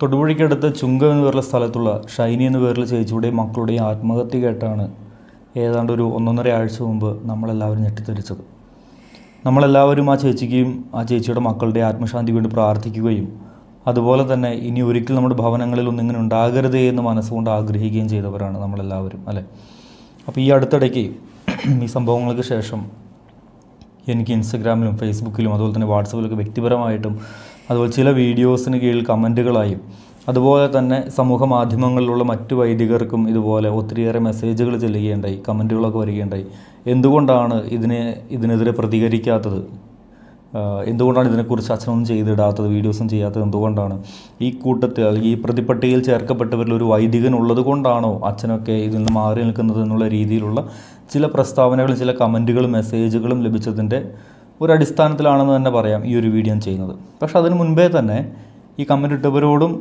തൊടുപുഴയ്ക്കടുത്ത് ചുങ്കം എന്ന് പേരുള്ള സ്ഥലത്തുള്ള ഷൈനി എന്ന പേരുള്ള ചേച്ചിയുടെ മക്കളുടെയും ആത്മഹത്യ കേട്ടാണ് ഏതാണ്ട് ഒരു ഒന്നൊന്നര ആഴ്ച മുമ്പ് നമ്മളെല്ലാവരും ഞെട്ടിത്തെറിച്ചത്. നമ്മളെല്ലാവരും ആ ചേച്ചിക്കും ആ ചേച്ചിയുടെ മക്കളുടെ ആത്മശാന്തി വേണ്ടി പ്രാർത്ഥിക്കുകയും അതുപോലെ തന്നെ ഇനി ഒരിക്കൽ നമ്മുടെ ഭവനങ്ങളിൽ ഇങ്ങനെ ഉണ്ടാകരുതേ എന്ന് മനസ്സുകൊണ്ട് ആഗ്രഹിക്കുകയും ചെയ്തവരാണ് നമ്മളെല്ലാവരും അല്ലേ? അപ്പോൾ ഈ അടുത്തിടയ്ക്ക് ഈ സംഭവങ്ങൾക്ക് ശേഷം എനിക്ക് ഇൻസ്റ്റഗ്രാമിലും ഫേസ്ബുക്കിലും അതുപോലെ തന്നെ വാട്സപ്പിലൊക്കെ വ്യക്തിപരമായിട്ടും അതുപോലെ ചില വീഡിയോസിന് കീഴിൽ കമന്റുകളായും അതുപോലെ തന്നെ സമൂഹ മാധ്യമങ്ങളിലുള്ള മറ്റു വൈദികർക്കും ഇതുപോലെ ഒത്തിരിയേറെ മെസ്സേജുകൾ ചെല്ലുകയുണ്ടായി കമന്റുകളൊക്കെ വരികയുണ്ടായി. എന്തുകൊണ്ടാണ് ഇതിനെ ഇതിനെതിരെ പ്രതികരിക്കാത്തത്? എന്തുകൊണ്ടാണ് ഇതിനെക്കുറിച്ച് അച്ഛനൊന്നും ചെയ്തിടാത്തത് വീഡിയോസും ചെയ്യാത്തത്? എന്തുകൊണ്ടാണ് ഈ കൂട്ടത്തിൽ അല്ലെങ്കിൽ ഈ പ്രതിപട്ടികയിൽ ചേർക്കപ്പെട്ടവരിൽ ഒരു വൈദികൻ ഉള്ളത് കൊണ്ടാണോ അച്ഛനൊക്കെ ഇതിൽ നിന്ന് മാറി നിൽക്കുന്നത് എന്നുള്ള രീതിയിലുള്ള ചില പ്രസ്താവനകളും ചില കമന്റുകളും മെസ്സേജുകളും ലഭിച്ചതിന്റെ ഒരു അടിസ്ഥാനത്തിലാണെന്ന് തന്നെ പറയാം ഈ ഒരു വീഡിയോ ചെയ്യുന്നത്. പക്ഷേ അതിന് മുൻപേ തന്നെ ഈ കമന്റ് ഇട്ടവരോടും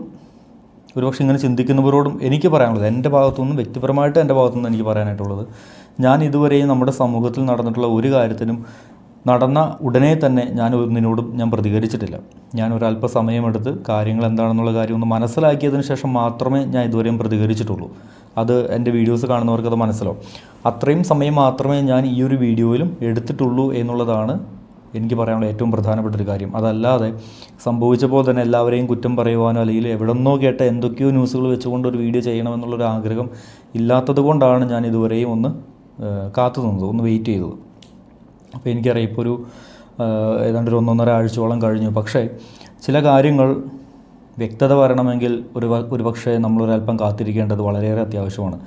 ഒരുപക്ഷെ ഇങ്ങനെ ചിന്തിക്കുന്നവരോടും എനിക്ക് പറയാനുള്ളത് എന്റെ ഭാഗത്തുനിന്നും വ്യക്തിപരമായിട്ട് എന്റെ ഭാഗത്തുനിന്ന് എനിക്ക് പറയാനായിട്ടുള്ളത് ഞാൻ ഇതുവരെയും നമ്മുടെ സമൂഹത്തിൽ നടന്നിട്ടുള്ള ഒരു കാര്യത്തിനും നടന്ന ഉടനെ തന്നെ ഞാൻ ഒന്നിനോടും ഞാൻ പ്രതികരിച്ചിട്ടില്ല. ഞാൻ ഒരല്പ സമയമെടുത്ത് കാര്യങ്ങൾ എന്താണെന്നുള്ള കാര്യം ഒന്ന് മനസ്സിലാക്കിയതിന് ശേഷം മാത്രമേ ഞാൻ ഇതുവരെയും പ്രതികരിച്ചിട്ടുള്ളൂ. അത് എന്റെ വീഡിയോസ് കാണുന്നവർക്ക് അത് മനസ്സിലാവും. അത്രയും സമയം മാത്രമേ ഞാൻ ഈ ഒരു വീഡിയോയിലും എടുത്തിട്ടുള്ളൂ എന്നുള്ളതാണ് എനിക്ക് പറയാനുള്ള ഏറ്റവും പ്രധാനപ്പെട്ട ഒരു കാര്യം. അതല്ലാതെ സംഭവിച്ചപ്പോൾ തന്നെ എല്ലാവരെയും കുറ്റം പറയുവാനോ അല്ലെങ്കിൽ എവിടെന്നോ കേട്ട എന്തൊക്കെയോ ന്യൂസുകൾ വെച്ചുകൊണ്ട് ഒരു വീഡിയോ ചെയ്യണമെന്നുള്ളൊരു ആഗ്രഹം ഇല്ലാത്തത് കൊണ്ടാണ് ഞാൻ ഇതുവരെയും ഒന്ന് കാത്തു നിന്നത് ഒന്ന് വെയിറ്റ് ചെയ്തത്. അപ്പോൾ എനിക്കറിയാം ഇപ്പോൾ ഒരു ഏതാണ്ട് ഒരു ഒന്നൊന്നര ആഴ്ചയോളം കഴിഞ്ഞു. പക്ഷേ ചില കാര്യങ്ങൾ വ്യക്തത വരണമെങ്കിൽ ഒരു ഒരു പക്ഷേ നമ്മളൊരല്പം കാത്തിരിക്കേണ്ടത് വളരെയേറെ അത്യാവശ്യമാണ്.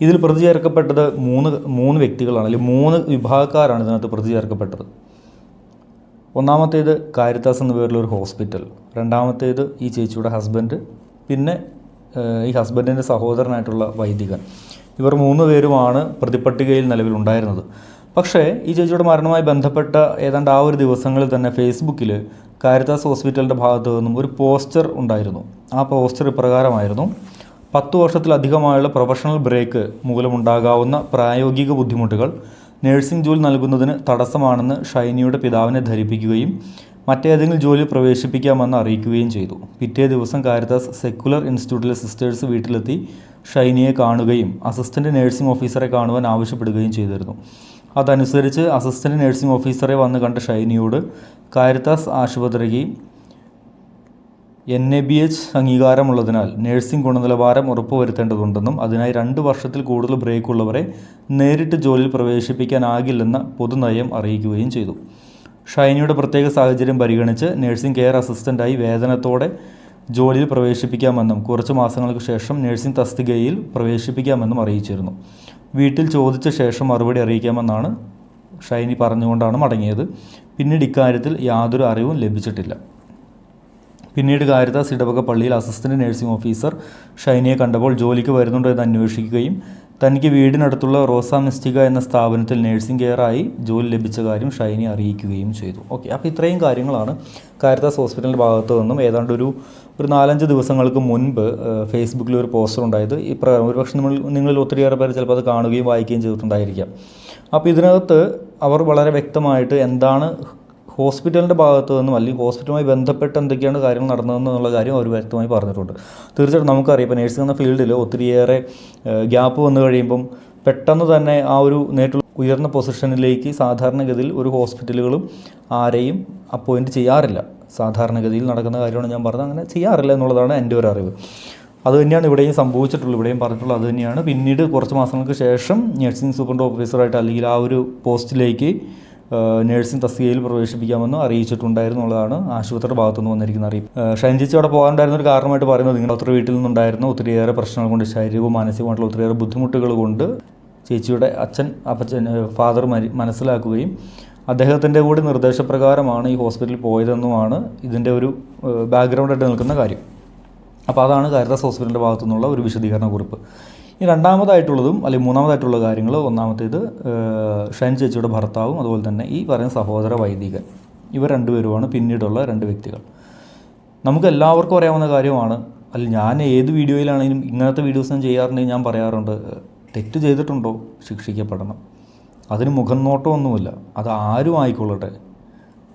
ഇതിൽ പ്രതി ചേർക്കപ്പെട്ടത് മൂന്ന് മൂന്ന് വ്യക്തികളാണ് അല്ലെങ്കിൽ മൂന്ന് വിഭാഗക്കാരാണ് ഇതിനകത്ത് പ്രതി ചേർക്കപ്പെട്ടത് ഒന്നാമത്തേത് കാരിത്താസ് എന്ന പേരിലൊരു ഹോസ്പിറ്റൽ. രണ്ടാമത്തേത് ഈ ചേച്ചിയുടെ ഹസ്ബൻഡ്. പിന്നെ ഈ ഹസ്ബൻഡിന്റെ സഹോദരനായിട്ടുള്ള വൈദികൻ. ഇവർ മൂന്ന് പേരുമാണ് പ്രതിപട്ടികയിൽ നിലവിലുണ്ടായിരുന്നത് പക്ഷേ ഈ ചേച്ചിയുടെ മരണവുമായി ബന്ധപ്പെട്ട ഏതാണ്ട് ആ ഒരു ദിവസങ്ങളിൽ തന്നെ ഫേസ്ബുക്കിൽ കാരിത്താസ് ഹോസ്പിറ്റലിന്റെ ഭാഗത്തു നിന്നും ഒരു പോസ്റ്റർ ഉണ്ടായിരുന്നു. ആ പോസ്റ്റർ ഇപ്രകാരമായിരുന്നു പത്ത് വർഷത്തിലധികമായുള്ള പ്രൊഫഷണൽ ബ്രേക്ക് മൂലമുണ്ടാകാവുന്ന പ്രായോഗിക ബുദ്ധിമുട്ടുകൾ നഴ്സിംഗ് ജോലി നൽകുന്നതിന് തടസ്സമാണെന്ന് ഷൈനിയുടെ പിതാവിനെ ധരിപ്പിക്കുകയും മറ്റേതെങ്കിലും ജോലി പ്രവേശിപ്പിക്കാമെന്ന് അറിയിക്കുകയും ചെയ്തു. പിറ്റേ ദിവസം കാരിതാസ് സെക്കുലർ ഇൻസ്റ്റിറ്റ്യൂട്ടിലെ സിസ്റ്റേഴ്സ് വീട്ടിലെത്തി ഷൈനിയെ കാണുകയും അസിസ്റ്റന്റ് നഴ്സിംഗ് ഓഫീസറെ കാണുവാൻ ആവശ്യപ്പെടുകയും ചെയ്തിരുന്നു. അതനുസരിച്ച് അസിസ്റ്റന്റ് നഴ്സിംഗ് ഓഫീസറെ വന്ന് കണ്ട ഷൈനിയോട് കാരിതാസ് ആശുപത്രിക്ക് എൻ എ ബി എച്ച് അംഗീകാരമുള്ളതിനാൽ നഴ്സിംഗ് ഗുണനിലവാരം ഉറപ്പുവരുത്തേണ്ടതുണ്ടെന്നും അതിനായി രണ്ട് വർഷത്തിൽ കൂടുതൽ ബ്രേക്ക് ഉള്ളവരെ നേരിട്ട് ജോലിയിൽ പ്രവേശിപ്പിക്കാനാകില്ലെന്ന പൊതുനയം അറിയിക്കുകയും ചെയ്തു. ഷൈനിയുടെ പ്രത്യേക സാഹചര്യം പരിഗണിച്ച് നഴ്സിംഗ് കെയർ അസിസ്റ്റന്റായി വേതനത്തോടെ ജോലിയിൽ പ്രവേശിപ്പിക്കാമെന്നും കുറച്ച് മാസങ്ങൾക്ക് ശേഷം നഴ്സിംഗ് തസ്തികയിൽ പ്രവേശിപ്പിക്കാമെന്നും അറിയിച്ചിരുന്നു. വീട്ടിൽ ചോദിച്ച ശേഷം മറുപടി അറിയിക്കാമെന്നാണ് ഷൈനി പറഞ്ഞുകൊണ്ടാണ് മടങ്ങിയത്. പിന്നീട് ഇക്കാര്യത്തിൽ യാതൊരു അറിവും ലഭിച്ചിട്ടില്ല. പിന്നീട് കാരിതാസ് ഇടവക പള്ളിയിൽ അസിസ്റ്റന്റ് നഴ്സിംഗ് ഓഫീസർ ഷൈനിയെ കണ്ടപ്പോൾ ജോലിക്ക് വരുന്നുണ്ടോ എന്ന് അന്വേഷിക്കുകയും തനിക്ക് വീടിനടുത്തുള്ള റോസാ മിസ്റ്റിക എന്ന സ്ഥാപനത്തിൽ നഴ്സിംഗ് കെയറായി ജോലി ലഭിച്ച കാര്യം ഷൈനി അറിയിക്കുകയും ചെയ്തു. ഓക്കെ അപ്പോൾ ഇത്രയും കാര്യങ്ങളാണ് കാരിതാസ് ഹോസ്പിറ്റലിന്റെ ഭാഗത്തു നിന്നും. ഏതാണ്ട് ഒരു ഒരു നാലഞ്ച് ദിവസങ്ങൾക്ക് മുൻപ് ഫേസ്ബുക്കിൽ ഒരു പോസ്റ്റർ ഉണ്ടായത്. ഈ പ്രകാരം ഒരുപക്ഷെ നമ്മൾ നിങ്ങളിൽ ഒത്തിരിയേറെ പേര് ചിലപ്പോൾ അത് കാണുകയും വായിക്കുകയും ചെയ്തിട്ടുണ്ടായിരിക്കാം. അപ്പോൾ ഇതിനകത്ത് അവർ വളരെ വ്യക്തമായിട്ട് എന്താണ് ഹോസ്പിറ്റലിന്റെ ഭാഗത്തു നിന്നും അല്ലെങ്കിൽ ഹോസ്പിറ്റലുമായി ബന്ധപ്പെട്ട് എന്തൊക്കെയാണ് കാര്യങ്ങൾ നടന്നതെന്നുള്ള കാര്യം അവർ വ്യക്തമായി പറഞ്ഞിട്ടുണ്ട്. തീർച്ചയായിട്ടും നമുക്കറിയാം ഇപ്പോൾ നേഴ്സിംഗ് എന്ന ഫീൽഡിൽ ഒത്തിരിയേറെ ഗ്യാപ്പ് വന്നു കഴിയുമ്പം പെട്ടെന്ന് തന്നെ ആ ഒരു നേരിട്ടുള്ള ഉയർന്ന പൊസിഷനിലേക്ക് സാധാരണഗതിയിൽ ഒരു ഹോസ്പിറ്റലുകളും ആരെയും അപ്പോയിന്റ് ചെയ്യാറില്ല. സാധാരണഗതിയിൽ നടക്കുന്ന കാര്യമാണ് ഞാൻ പറഞ്ഞത് അങ്ങനെ ചെയ്യാറില്ല എന്നുള്ളതാണ് എന്റെ ഒരു അറിവ്. അത് തന്നെയാണ് ഇവിടെയും സംഭവിച്ചിട്ടുള്ളത് ഇവിടെയും പറഞ്ഞിട്ടുള്ളത് അത് തന്നെയാണ്. പിന്നീട് കുറച്ച് മാസങ്ങൾക്ക് ശേഷം നഴ്സിംഗ് സൂപ്രണ്ട് ഓഫീസറായിട്ട് അല്ലെങ്കിൽ ആ ഒരു പോസ്റ്റിലേക്ക് നഴ്സിംഗ് തസ്തികയിൽ പ്രവേശിപ്പിക്കാമെന്ന് അറിയിച്ചിട്ടുണ്ടായിരുന്നു എന്നുള്ളതാണ് ആശുപത്രിയുടെ ഭാഗത്തുനിന്ന് വന്നിരിക്കുന്ന അറിയിപ്പ്. ഷൈൻജിച്ച് അവിടെ പോകാനുണ്ടായിരുന്ന ഒരു കാരണമായിട്ട് പറയുന്നത് നിങ്ങൾ ഒത്തിരി വീട്ടിൽ നിന്നുണ്ടായിരുന്ന ഒത്തിരിയേറെ പ്രശ്നങ്ങൾ കൊണ്ട് ശാരീരികവും മാനസികമായിട്ടുള്ള ഒത്തിരിയേറെ ബുദ്ധിമുട്ടുകൾ കൊണ്ട് ചേച്ചിയുടെ അച്ഛൻ അപ്പച്ചൻ ഫാദർ മനസ്സിലാക്കുകയും അദ്ദേഹത്തിന്റെ കൂടി നിർദ്ദേശപ്രകാരമാണ് ഈ ഹോസ്പിറ്റലിൽ പോയതെന്നുമാണ് ഇതിന്റെ ഒരു ബാക്ക്ഗ്രൗണ്ടായിട്ട് നിൽക്കുന്ന കാര്യം. അപ്പോൾ അതാണ് കാരിതാസ് ഹോസ്പിറ്റലിന്റെ ഭാഗത്തു നിന്നുള്ള ഒരു വിശദീകരണ കുറിപ്പ്. ഈ രണ്ടാമതായിട്ടുള്ളതും അല്ലെങ്കിൽ മൂന്നാമതായിട്ടുള്ള കാര്യങ്ങൾ ഒന്നാമത്തേത് ഷൈൻ ചേച്ചിയുടെ ഭർത്താവും അതുപോലെ തന്നെ ഈ പറയുന്ന സഹോദര വൈദികൻ. ഇവർ രണ്ടുപേരുമാണ് പിന്നീടുള്ള രണ്ട് വ്യക്തികൾ. നമുക്ക് എല്ലാവർക്കും അറിയാവുന്ന കാര്യമാണ് അല്ല ഞാൻ ഏത് വീഡിയോയിലാണെങ്കിലും ഇങ്ങനത്തെ വീഡിയോസ് ഞാൻ ചെയ്യാറുണ്ടെങ്കിൽ ഞാൻ പറയാറുണ്ട് തെറ്റ് ചെയ്തിട്ടുണ്ടോ? ശിക്ഷിക്കപ്പെടണം. അതിന് മുഖം നോട്ടമൊന്നുമില്ല. അത് ആരും ആയിക്കൊള്ളട്ടെ.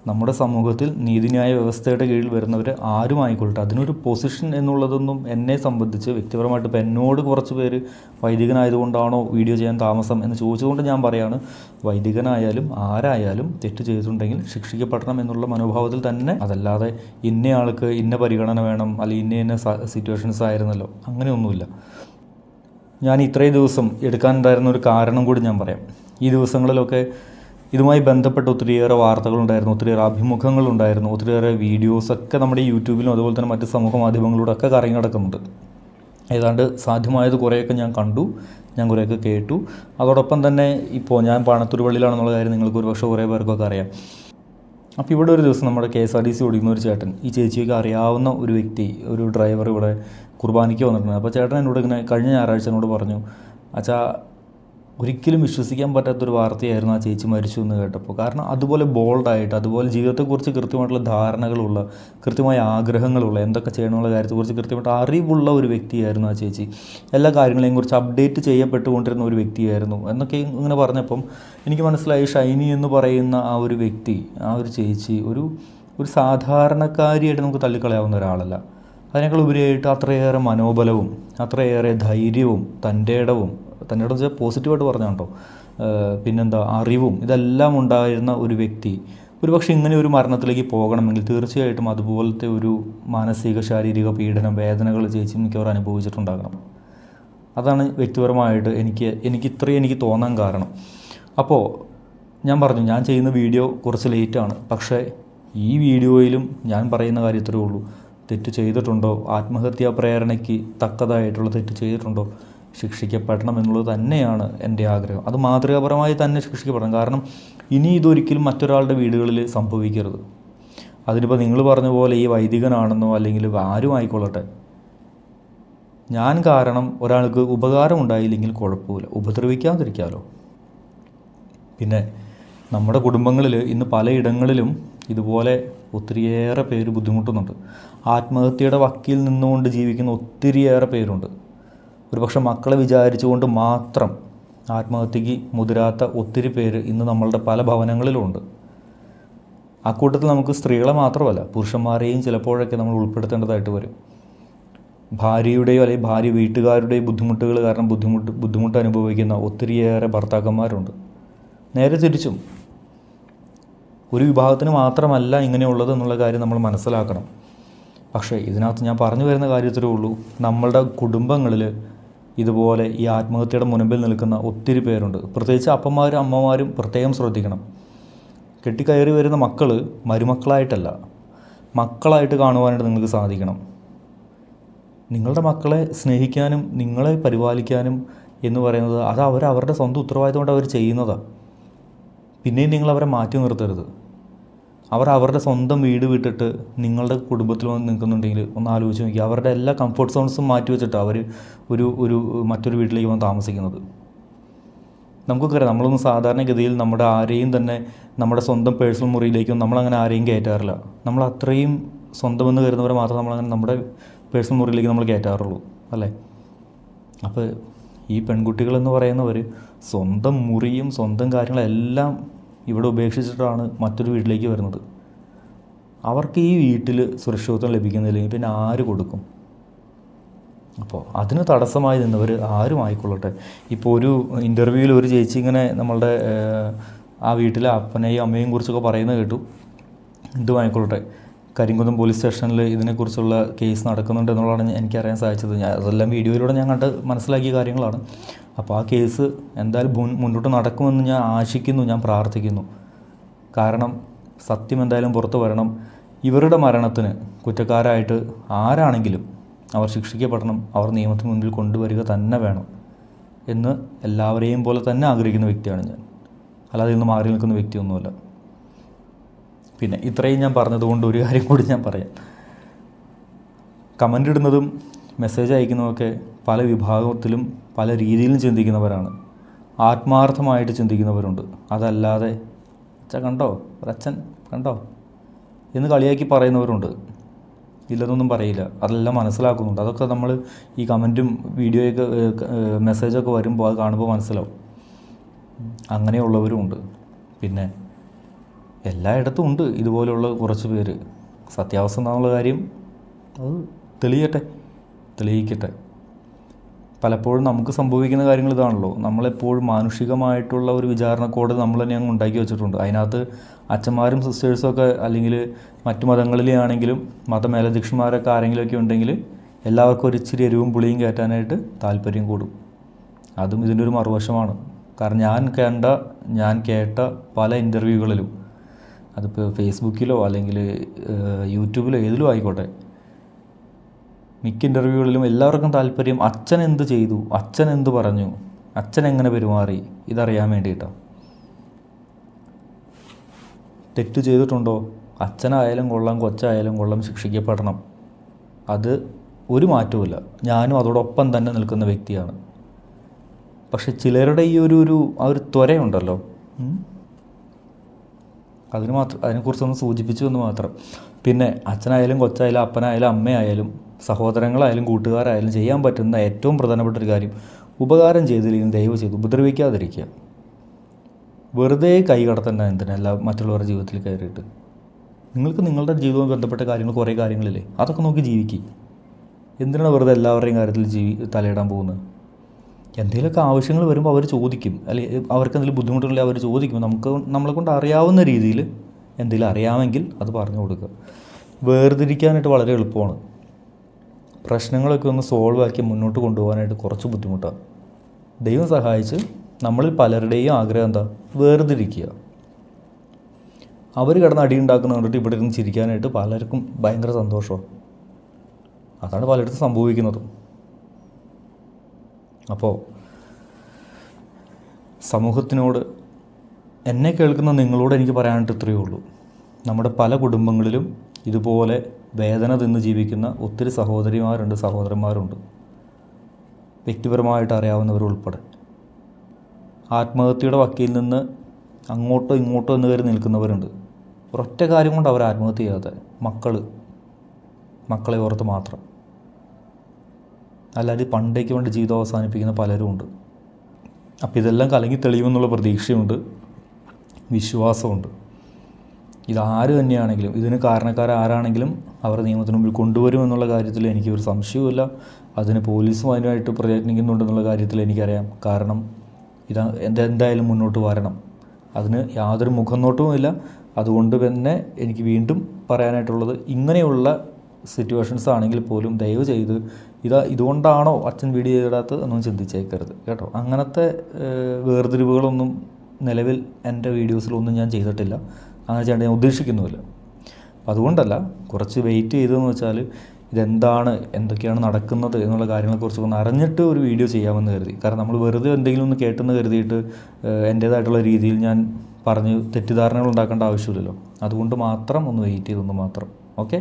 നമ്മുടെ സമൂഹത്തിൽ നീതിന്യായ വ്യവസ്ഥയുടെ കീഴിൽ വരുന്നവർ ആരും ആയിക്കൊള്ളട്ടെ. അതിനൊരു പൊസിഷൻ എന്നുള്ളതൊന്നും എന്നെ സംബന്ധിച്ച് വ്യക്തിപരമായിട്ട് ഇപ്പോൾ എന്നോട് കുറച്ച് പേര് വൈദികനായതുകൊണ്ടാണോ വീഡിയോ ചെയ്യാൻ താമസം എന്ന് ചോദിച്ചുകൊണ്ട് ഞാൻ പറയാണ് വൈദികനായാലും ആരായാലും തെറ്റ് ചെയ്തിട്ടുണ്ടെങ്കിൽ ശിക്ഷിക്കപ്പെടണം എന്നുള്ള മനോഭാവത്തിൽ തന്നെ അതല്ലാതെ ഇന്ന ആൾക്ക് ഇന്ന പരിഗണന വേണം അല്ലെങ്കിൽ ഇന്ന ഇന്ന സിറ്റുവേഷൻസ് ആയിരുന്നല്ലോ. അങ്ങനെയൊന്നുമില്ല. ഞാൻ ഇത്രയും ദിവസം എടുക്കാനുണ്ടായിരുന്ന ഒരു കാരണം കൂടി ഞാൻ പറയാം. ഈ ദിവസങ്ങളിലൊക്കെ ഇതുമായി ബന്ധപ്പെട്ട് ഒത്തിരിയേറെ വാർത്തകളുണ്ടായിരുന്നു ഒത്തിരിയേറെ അഭിമുഖങ്ങളുണ്ടായിരുന്നു ഒത്തിരിയേറെ വീഡിയോസൊക്കെ നമ്മുടെ യൂട്യൂബിലും അതുപോലെ തന്നെ മറ്റ് സമൂഹ മാധ്യമങ്ങളിലൂടെ ഒക്കെ കറങ്ങി നടക്കുന്നുണ്ട് ഏതാണ്ട് സാധ്യമായത് കുറേയൊക്കെ ഞാൻ കണ്ടു ഞാൻ കുറേയൊക്കെ കേട്ടു. അതോടൊപ്പം തന്നെ ഇപ്പോൾ ഞാൻ പാണത്തൂർ പള്ളിയിലാണെന്നുള്ള കാര്യം നിങ്ങൾക്ക് ഒരുപക്ഷെ കുറേ പേർക്കൊക്കെ അറിയാം. അപ്പോൾ ഇവിടെ ഒരു ദിവസം നമ്മുടെ K S R T C ഓടിക്കുന്ന ഒരു ചേട്ടൻ ഈ ചേച്ചിയൊക്കെ അറിയാവുന്ന ഒരു വ്യക്തി ഒരു ഡ്രൈവർ ഇവിടെ കുർബാനയ്ക്ക് വന്നിട്ടുണ്ട്. അപ്പോൾ ചേട്ടൻ എന്നോട് ഇങ്ങനെ കഴിഞ്ഞ ഞായറാഴ്ച എന്നോട് പറഞ്ഞു അച്ഛാ ഒരിക്കലും വിശ്വസിക്കാൻ പറ്റാത്തൊരു വാർത്തയായിരുന്നു ആ ചേച്ചി മരിച്ചു എന്ന് കേട്ടപ്പോൾ. കാരണം അതുപോലെ ബോൾഡായിട്ട് അതുപോലെ ജീവിതത്തെക്കുറിച്ച് കൃത്യമായിട്ടുള്ള ധാരണകളുള്ള കൃത്യമായ ആഗ്രഹങ്ങളുള്ള എന്തൊക്കെ ചെയ്യണമെന്നുള്ള കാര്യത്തെക്കുറിച്ച് കൃത്യമായിട്ട് അറിവുള്ള ഒരു വ്യക്തിയായിരുന്നു ആ ചേച്ചി. എല്ലാ കാര്യങ്ങളെയും കുറിച്ച് അപ്ഡേറ്റ് ചെയ്യപ്പെട്ടുകൊണ്ടിരുന്ന ഒരു വ്യക്തിയായിരുന്നു എന്നൊക്കെ ഇങ്ങനെ പറഞ്ഞപ്പം എനിക്ക് മനസ്സിലായി ഷൈനി എന്ന് പറയുന്ന ആ ഒരു വ്യക്തി ആ ഒരു ചേച്ചി ഒരു ഒരു സാധാരണക്കാരിയായിട്ട് നമുക്ക് തള്ളിക്കളയാവുന്ന ഒരാളല്ല. അതിനേക്കാൾ ഉപരിയായിട്ട് അത്രയേറെ മനോബലവും അത്രയേറെ ധൈര്യവും തന്റെ ഇടവും ഇടം വെച്ചാൽ പോസിറ്റീവായിട്ട് പറഞ്ഞ കേട്ടോ. പിന്നെന്താ അറിവും ഇതെല്ലാം ഉണ്ടായിരുന്ന ഒരു വ്യക്തി ഒരുപക്ഷെ ഇങ്ങനെ ഒരു മരണത്തിലേക്ക് പോകണമെങ്കിൽ തീർച്ചയായിട്ടും അതുപോലത്തെ ഒരു മാനസിക ശാരീരിക പീഡനം വേദനകൾ ചേച്ചി മിക്കവർ അനുഭവിച്ചിട്ടുണ്ടാകണം. അതാണ് വ്യക്തിപരമായിട്ട് എനിക്ക് എനിക്ക് ഇത്രയും എനിക്ക് തോന്നാൻ കാരണം. അപ്പോൾ ഞാൻ പറഞ്ഞു ഞാൻ ചെയ്യുന്ന വീഡിയോ കുറച്ച് ലേറ്റാണ് പക്ഷേ ഈ വീഡിയോയിലും ഞാൻ പറയുന്ന കാര്യം ഇത്രയേ ഉള്ളൂ. തെറ്റ് ചെയ്തിട്ടുണ്ടോ? ആത്മഹത്യാ പ്രേരണയ്ക്ക് തക്കതായിട്ടുള്ള തെറ്റ് ചെയ്തിട്ടുണ്ടോ? ശിക്ഷിക്കപ്പെടണം എന്നുള്ളത് തന്നെയാണ് എന്റെ ആഗ്രഹം. അത് മാതൃകാപരമായി തന്നെ ശിക്ഷിക്കപ്പെടണം. കാരണം ഇനി ഇതൊരിക്കലും മറ്റൊരാളുടെ വീടുകളിൽ സംഭവിക്കരുത്. അതിനിപ്പോൾ നിങ്ങൾ പറഞ്ഞ പോലെ ഈ വൈദികനാണെന്നോ അല്ലെങ്കിൽ ആരും ആയിക്കൊള്ളട്ടെ. ഞാൻ കാരണം ഒരാൾക്ക് ഉപകാരം ഉണ്ടായില്ലെങ്കിൽ കുഴപ്പമില്ല. ഉപദ്രവിക്കാതിരിക്കാമല്ലോ പിന്നെ നമ്മുടെ കുടുംബങ്ങളിൽ ഇന്ന് പലയിടങ്ങളിലും ഇതുപോലെ ഒത്തിരിയേറെ പേര് ബുദ്ധിമുട്ടുന്നുണ്ട്. ആത്മഹത്യയുടെ വക്കിൽ നിന്നുകൊണ്ട് ജീവിക്കുന്ന ഒത്തിരിയേറെ പേരുണ്ട്. ഒരുപക്ഷെ മക്കളെ വിചാരിച്ചുകൊണ്ട് മാത്രം ആത്മഹത്യക്ക് മുതിരാത്ത ഒത്തിരി പേര് ഇന്ന് നമ്മളുടെ പല ഭവനങ്ങളിലുമുണ്ട് അക്കൂട്ടത്തിൽ കൂട്ടത്തിൽ നമുക്ക് സ്ത്രീകളെ മാത്രമല്ല പുരുഷന്മാരെയും ചിലപ്പോഴൊക്കെ നമ്മൾ ഉൾപ്പെടുത്തേണ്ടതായിട്ട് വരും. ഭാര്യയുടെയോ അല്ലെങ്കിൽ ഭാര്യ വീട്ടുകാരുടെയോ ബുദ്ധിമുട്ടുകൾ കാരണം ബുദ്ധിമുട്ട് ബുദ്ധിമുട്ട് അനുഭവിക്കുന്ന ഒത്തിരിയേറെ ഭർത്താക്കന്മാരുണ്ട്. നേരെ തിരിച്ചും ഒരു വിഭാഗത്തിന് മാത്രമല്ല ഇങ്ങനെയുള്ളത് എന്നുള്ള കാര്യം നമ്മൾ മനസ്സിലാക്കണം. പക്ഷേ ഇതിനകത്ത് ഞാൻ പറഞ്ഞു വരുന്ന കാര്യത്തിലേ ഉള്ളൂ നമ്മളുടെ കുടുംബങ്ങളിൽ ഇതുപോലെ ഈ ആത്മഹത്യയുടെ മുൻപിൽ നിൽക്കുന്ന ഒത്തിരി പേരുണ്ട്. പ്രത്യേകിച്ച് അപ്പന്മാരും അമ്മമാരും പ്രത്യേകം ശ്രദ്ധിക്കണം. കെട്ടിക്കയറി വരുന്ന മക്കൾ മരുമക്കളായിട്ടല്ല മക്കളായിട്ട് കാണുവാനായിട്ട് നിങ്ങൾക്ക് സാധിക്കണം. നിങ്ങളുടെ മക്കളെ സ്നേഹിക്കാനും നിങ്ങളെ പരിപാലിക്കാനും എന്ന് പറയുന്നത് അത് അവർ അവരുടെ സ്വന്തം ഉത്തരവാദിത്തം കൊണ്ട് അവർ ചെയ്യുന്നതാണ് പിന്നെയും നിങ്ങൾ അവരെ മാറ്റി നിർത്തരുത്. അവർ അവരുടെ സ്വന്തം വീട് വിട്ടിട്ട് നിങ്ങളുടെ കുടുംബത്തിൽ വന്ന് നിൽക്കുന്നുണ്ടെങ്കിൽ ഒന്ന് ആലോചിച്ച് നോക്കി. അവരുടെ എല്ലാ കംഫർട്ട് സോൺസും മാറ്റി വെച്ചിട്ട് അവർ ഒരു ഒരു മറ്റൊരു വീട്ടിലേക്ക് വന്ന് താമസിക്കുന്നത്. നമുക്കൊക്കെ നമ്മളൊന്നും സാധാരണഗതിയിൽ നമ്മുടെ ആരെയും തന്നെ നമ്മുടെ സ്വന്തം പേഴ്സണൽ മുറിയിലേക്കും നമ്മളങ്ങനെ ആരെയും കയറ്റാറില്ല. നമ്മൾ അത്രയും സ്വന്തമെന്ന് കരുതുന്നവരെ മാത്രം നമ്മളങ്ങനെ നമ്മുടെ പേഴ്സണൽ മുറിയിലേക്ക് നമ്മൾ കയറ്റാറുള്ളൂ അല്ലേ? അപ്പോൾ ഈ പെൺകുട്ടികളെന്ന് പറയുന്നവർ സ്വന്തം മുറിയും സ്വന്തം കാര്യങ്ങളെല്ലാം ഇവിടെ ഉപേക്ഷിച്ചിട്ടാണ് മറ്റൊരു വീട്ടിലേക്ക് വരുന്നത്. അവർക്ക് ഈ വീട്ടിൽ സുരക്ഷിതത്വം ലഭിക്കുന്നില്ലെങ്കിൽ പിന്നെ ആര് കൊടുക്കും? അപ്പോൾ അതിന് തടസ്സമായി നിന്നവർ ആരും ആയിക്കൊള്ളട്ടെ. ഇപ്പോൾ ഒരു ഇന്റർവ്യൂവിൽ ഒരു ചേച്ചി ഇങ്ങനെ നമ്മളുടെ ആ വീട്ടിലെ അപ്പനെയും അമ്മയും കുറിച്ചൊക്കെ പറയുന്നത് കേട്ടു. എന്തും ആയിക്കൊള്ളട്ടെ. കരിങ്കുന്നം പോലീസ് സ്റ്റേഷനിൽ ഇതിനെക്കുറിച്ചുള്ള കേസ് നടക്കുന്നുണ്ട് എന്നുള്ളതാണ് എനിക്കറിയാൻ സാധിച്ചത്. ഞാൻ അതെല്ലാം വീഡിയോയിലൂടെ ഞാൻ കണ്ട് മനസ്സിലാക്കിയ കാര്യങ്ങളാണ്. അപ്പോൾ ആ കേസ് എന്തായാലും മുന്നോട്ട് നടക്കുമെന്ന് ഞാൻ ആശിക്കുന്നു ഞാൻ പ്രാർത്ഥിക്കുന്നു. കാരണം സത്യം എന്തായാലും പുറത്തു വരണം. ഇവരുടെ മരണത്തിന് കുറ്റക്കാരായിട്ട് ആരാണെങ്കിലും അവർ ശിക്ഷിക്കപ്പെടണം. അവർ നിയമത്തിന് മുന്നിൽ കൊണ്ടുവരിക തന്നെ വേണം എന്ന് എല്ലാവരെയും പോലെ തന്നെ ആഗ്രഹിക്കുന്ന വ്യക്തിയാണ് ഞാൻ. അല്ലാതെ ഇന്ന് മാറി നിൽക്കുന്ന വ്യക്തിയൊന്നുമല്ല. പിന്നെ ഇത്രയും ഞാൻ പറഞ്ഞതുകൊണ്ട് ഒരു കാര്യം കൂടി ഞാൻ പറയാം. കമന്റ് ഇടുന്നതും മെസ്സേജ് അയക്കുന്നതൊക്കെ പല വിഭാഗത്തിലും പല രീതിയിലും ചിന്തിക്കുന്നവരാണ്. ആത്മാർത്ഥമായിട്ട് ചിന്തിക്കുന്നവരുണ്ട്. അതല്ലാതെ അച്ഛ കണ്ടോ? ഒരച്ഛൻ കണ്ടോ? എന്ന് കളിയാക്കി പറയുന്നവരുണ്ട്. ഇല്ലെന്നൊന്നും പറയില്ല. അതെല്ലാം മനസ്സിലാക്കുന്നുണ്ട്. അതൊക്കെ നമ്മൾ ഈ കമന്റും വീഡിയോയൊക്കെ മെസ്സേജൊക്കെ വരുമ്പോൾ അത് കാണുമ്പോൾ മനസ്സിലാവും. അങ്ങനെയുള്ളവരും ഉണ്ട് പിന്നെ എല്ലായിടത്തും ഉണ്ട് ഇതുപോലെയുള്ള കുറച്ച് പേര്. സത്യാവസ്ഥ എന്നുള്ള കാര്യം അത് തെളിയട്ടെ തെളിയിക്കട്ടെ. പലപ്പോഴും നമുക്ക് സംഭവിക്കുന്ന കാര്യങ്ങൾ ഇതാണല്ലോ. നമ്മളെപ്പോഴും മാനുഷികമായിട്ടുള്ള ഒരു വിചാരണക്കോട് നമ്മൾ തന്നെ അങ്ങ് ഉണ്ടാക്കി വെച്ചിട്ടുണ്ട്. അതിനകത്ത് അച്ഛന്മാരും സിസ്റ്റേഴ്സും ഒക്കെ അല്ലെങ്കിൽ മറ്റു മതങ്ങളിലെ ആണെങ്കിലും മതമേലധ്യക്ഷന്മാരൊക്കെ ആരെങ്കിലുമൊക്കെ ഉണ്ടെങ്കിൽ എല്ലാവർക്കും ഒരു ഇച്ചിരി എരിവും പുളിയും കയറ്റാനായിട്ട് താല്പര്യം കൂടും. അതും ഇതിന്റെ ഒരു മറുവശമാണ്. കാരണം ഞാൻ കണ്ട ഞാൻ കേട്ട പല ഇന്റർവ്യൂകളിലും അതിപ്പോൾ ഫേസ്ബുക്കിലോ അല്ലെങ്കിൽ യൂട്യൂബിലോ ഏതിലും ആയിക്കോട്ടെ. മിക്ക ഇന്റർവ്യൂകളിലും എല്ലാവർക്കും താല്പര്യം അച്ഛൻ എന്ത് ചെയ്തു അച്ഛൻ എന്ത് പറഞ്ഞു അച്ഛൻ എങ്ങനെ പെരുമാറി ഇതറിയാൻ വേണ്ടിയിട്ടാണ് തെറ്റ് ചെയ്തിട്ടുണ്ടോ? അച്ഛനായാലും കൊള്ളാം കൊച്ചായാലും കൊള്ളാം ശിക്ഷിക്കപ്പെടണം. അത് ഒരു മാറ്റവുമില്ല. ഞാനും അതോടൊപ്പം തന്നെ നിൽക്കുന്ന വ്യക്തിയാണ്. പക്ഷെ ചിലരുടെ ഈ ഒരു ഒരു ആ ഒരു ത്വരയുണ്ടല്ലോ. അതിന് മാത്രം അതിനെക്കുറിച്ചൊന്ന് സൂചിപ്പിച്ചു എന്ന് മാത്രം. പിന്നെ അച്ഛനായാലും കൊച്ചായാലും അപ്പനായാലും അമ്മയായാലും സഹോദരങ്ങളായാലും കൂട്ടുകാരായാലും ചെയ്യാൻ പറ്റുന്ന ഏറ്റവും പ്രധാനപ്പെട്ട ഒരു കാര്യം ഉപകാരം ചെയ്തില്ലെങ്കിൽ ദയവ് ചെയ്ത് ഉപദ്രവിക്കാതിരിക്കുക. വെറുതെ കൈ എന്തിനല്ല മറ്റുള്ളവരുടെ ജീവിതത്തിൽ കയറിയിട്ട്? നിങ്ങൾക്ക് നിങ്ങളുടെ ജീവിതവുമായി ബന്ധപ്പെട്ട കാര്യങ്ങൾ കുറേ കാര്യങ്ങളില്ലേ? അതൊക്കെ നോക്കി ജീവിക്കുക എന്തിനാണ് വെറുതെ എല്ലാവരുടെയും കാര്യത്തിൽ ജീവി തലയിടാൻ പോകുന്നത്? എന്തെങ്കിലുമൊക്കെ ആവശ്യങ്ങൾ വരുമ്പോൾ അവർ ചോദിക്കും. അല്ലെങ്കിൽ അവർക്ക് എന്തെങ്കിലും ബുദ്ധിമുട്ടുണ്ടെങ്കിൽ അവർ ചോദിക്കും. നമുക്ക് നമ്മളെ കൊണ്ട് അറിയാവുന്ന രീതിയിൽ എന്തെങ്കിലും അറിയാമെങ്കിൽ അത് പറഞ്ഞു കൊടുക്കുക. വേർതിരിക്കാനായിട്ട് വളരെ എളുപ്പമാണ്. പ്രശ്നങ്ങളൊക്കെ ഒന്ന് സോൾവ് ആക്കി മുന്നോട്ട് കൊണ്ടുപോകാനായിട്ട് കുറച്ച് ബുദ്ധിമുട്ടാണ്. ദൈവം സഹായിച്ച് നമ്മളിൽ പലരുടെയും ആഗ്രഹം എന്താ? വേർതിരിക്കുക. അവർ കിടന്ന് അടി ഉണ്ടാക്കുന്ന കണ്ടിട്ട് ഇവിടെ ഇരുന്ന് ചിരിക്കാനായിട്ട് പലർക്കും ഭയങ്കര സന്തോഷമാണ്. അതാണ് പലയിടത്തും സംഭവിക്കുന്നത്. അപ്പോൾ സമൂഹത്തിനോട് എന്നെ കേൾക്കുന്ന നിങ്ങളോട് എനിക്ക് പറയാനായിട്ട് ഇത്രയേ ഉള്ളൂ. നമ്മുടെ പല കുടുംബങ്ങളിലും ഇതുപോലെ വേദന തിന്ന് ജീവിക്കുന്ന ഒത്തിരി സഹോദരിമാരുണ്ട് സഹോദരന്മാരുണ്ട്. വ്യക്തിപരമായിട്ട് അറിയാവുന്നവരുൾപ്പെടെ ആത്മഹത്യയുടെ വക്കിൽ നിന്ന് അങ്ങോട്ടോ ഇങ്ങോട്ടോ എന്ന് കയറി നിൽക്കുന്നവരുണ്ട്. ഒരൊറ്റ കാര്യം കൊണ്ട് അവർ ആത്മഹത്യ ചെയ്യാതെ മക്കൾ മക്കളെ ഓർത്ത് മാത്രം. അല്ലാതെ പണ്ടേക്ക് വേണ്ടി ജീവിതം അവസാനിപ്പിക്കുന്ന പലരും ഉണ്ട്. അപ്പോൾ ഇതെല്ലാം കലങ്ങി തെളിയുമെന്നുള്ള പ്രതീക്ഷയുണ്ട്. വിശ്വാസമുണ്ട്. ഇതാര് തന്നെയാണെങ്കിലും ഇതിന് കാരണക്കാരാരാണെങ്കിലും അവർ നിയമത്തിന് മുമ്പിൽ കൊണ്ടുവരുമെന്നുള്ള കാര്യത്തിൽ എനിക്ക് ഒരു സംശയവുമില്ല. അതിന് പോലീസും അതിനായിട്ട് പ്രയത്നിക്കുന്നുണ്ടെന്നുള്ള കാര്യത്തിൽ എനിക്കറിയാം. കാരണം ഇത് എന്തെന്തായാലും മുന്നോട്ട് വരണം. അതിന് യാതൊരു മുഖനോട്ടവുമില്ല അതുകൊണ്ട് തന്നെ എനിക്ക് വീണ്ടും പറയാനായിട്ടുള്ളത് ഇങ്ങനെയുള്ള സിറ്റുവേഷൻസ് ആണെങ്കിൽ പോലും ദയവ് ചെയ്ത് ഇതാ ഇതുകൊണ്ടാണോ അച്ഛൻ വീഡിയോ ഇടാത്തത് എന്നൊന്നും ചിന്തിച്ചേക്കരുത് കേട്ടോ. അങ്ങനത്തെ വേർതിരിവുകളൊന്നും നിലവിൽ എന്റെ വീഡിയോസിലൊന്നും ഞാൻ ചെയ്തിട്ടില്ല. അങ്ങനെ ചെയ്യാൻ ഞാൻ ഉദ്ദേശിക്കുന്നുമില്ല. അതുകൊണ്ടല്ല കുറച്ച് വെയിറ്റ് ചെയ്തതെന്ന് വെച്ചാൽ ഇതെന്താണ് എന്തൊക്കെയാണ് നടക്കുന്നത് എന്നുള്ള കാര്യങ്ങളെക്കുറിച്ച് ഒന്ന് അറിഞ്ഞിട്ട് ഒരു വീഡിയോ ചെയ്യാമെന്ന് കരുതി. കാരണം നമ്മൾ വെറുതെ എന്തെങ്കിലും ഒന്ന് കേട്ടെന്ന് കരുതിയിട്ട് എന്റേതായിട്ടുള്ള രീതിയിൽ ഞാൻ പറഞ്ഞ് തെറ്റിദ്ധാരണകൾ ഉണ്ടാക്കേണ്ട ആവശ്യമില്ലല്ലോ. അതുകൊണ്ട് മാത്രം ഒന്ന് വെയിറ്റ് ചെയ്തൊന്ന് മാത്രം. ഓക്കെ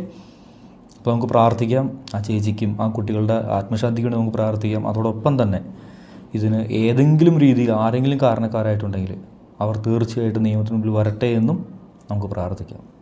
അപ്പോൾ നമുക്ക് പ്രാർത്ഥിക്കാം. ആ ചേച്ചിക്കും ആ കുട്ടികളുടെ ആത്മശാന്തിക്ക് വേണ്ടി നമുക്ക് പ്രാർത്ഥിക്കാം. അതോടൊപ്പം തന്നെ ഇതിന് ഏതെങ്കിലും രീതിയിൽ ആരെങ്കിലും കാരണക്കാരായിട്ടുണ്ടെങ്കിൽ അവർ തീർച്ചയായിട്ടും നിയമത്തിന് മുമ്പിൽ വരട്ടെ എന്നും നമുക്ക് പ്രാർത്ഥിക്കാം.